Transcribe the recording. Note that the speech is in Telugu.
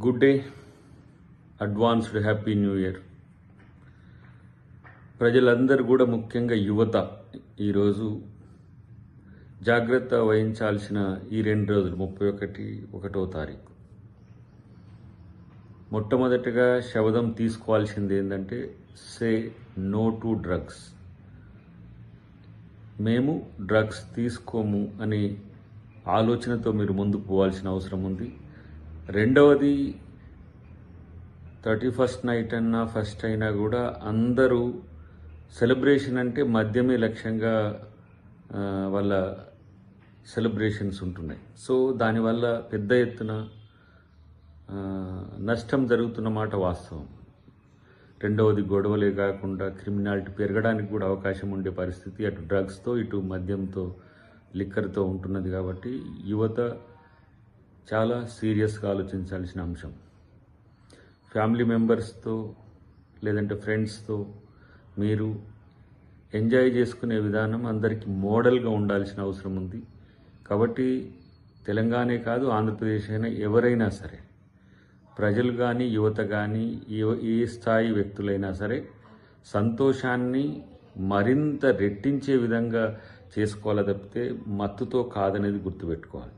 Good day advanced happy new year ప్రజలందరూ కూడా ముఖ్యంగా యువత ఈరోజు జాగ్రత్త వహించాల్సిన ఈ రెండు రోజులు ముప్పై ఒకటి ఒకటో తారీఖు. మొట్టమొదటిగా శబదం తీసుకోవాల్సింది ఏంటంటే సే నో టు డ్రగ్స్ మేము డ్రగ్స్ తీసుకోము అనే ఆలోచనతో మీరు ముందుకు పోవాల్సిన అవసరం ఉంది. రెండవది థర్టీ ఫస్ట్ నైట్ అన్నా ఫస్ట్ అయినా కూడా అందరూ సెలబ్రేషన్ అంటే మద్యమే లక్ష్యంగా వాళ్ళ సెలబ్రేషన్స్ ఉంటున్నాయి. సో దానివల్ల పెద్ద ఎత్తున నష్టం జరుగుతున్న మాట వాస్తవం. రెండవది గొడవలే కాకుండా క్రిమినాలిటీ పెరగడానికి కూడా అవకాశం ఉండే పరిస్థితి అటు డ్రగ్స్తో ఇటు మద్యంతో లిక్కర్తో ఉంటున్నది కాబట్టి యువత చాలా సీరియస్గా ఆలోచించాల్సిన అంశం. ఫ్యామిలీ మెంబర్స్తో లేదంటే ఫ్రెండ్స్తో మీరు ఎంజాయ్ చేసుకునే విధానం అందరికీ మోడల్గా ఉండాల్సిన అవసరం ఉంది. కాబట్టి తెలంగాణే కాదు ఆంధ్రప్రదేశ్ అయినా ఎవరైనా సరే ప్రజలు కానీ యువత కానీ ఏ- ఏ స్థాయి వ్యక్తులైనా సరే సంతోషాన్ని మరింత రెట్టించే విధంగా చేసుకోవాలి తప్పితే మత్తుతో కాదనేది గుర్తుపెట్టుకోవాలి.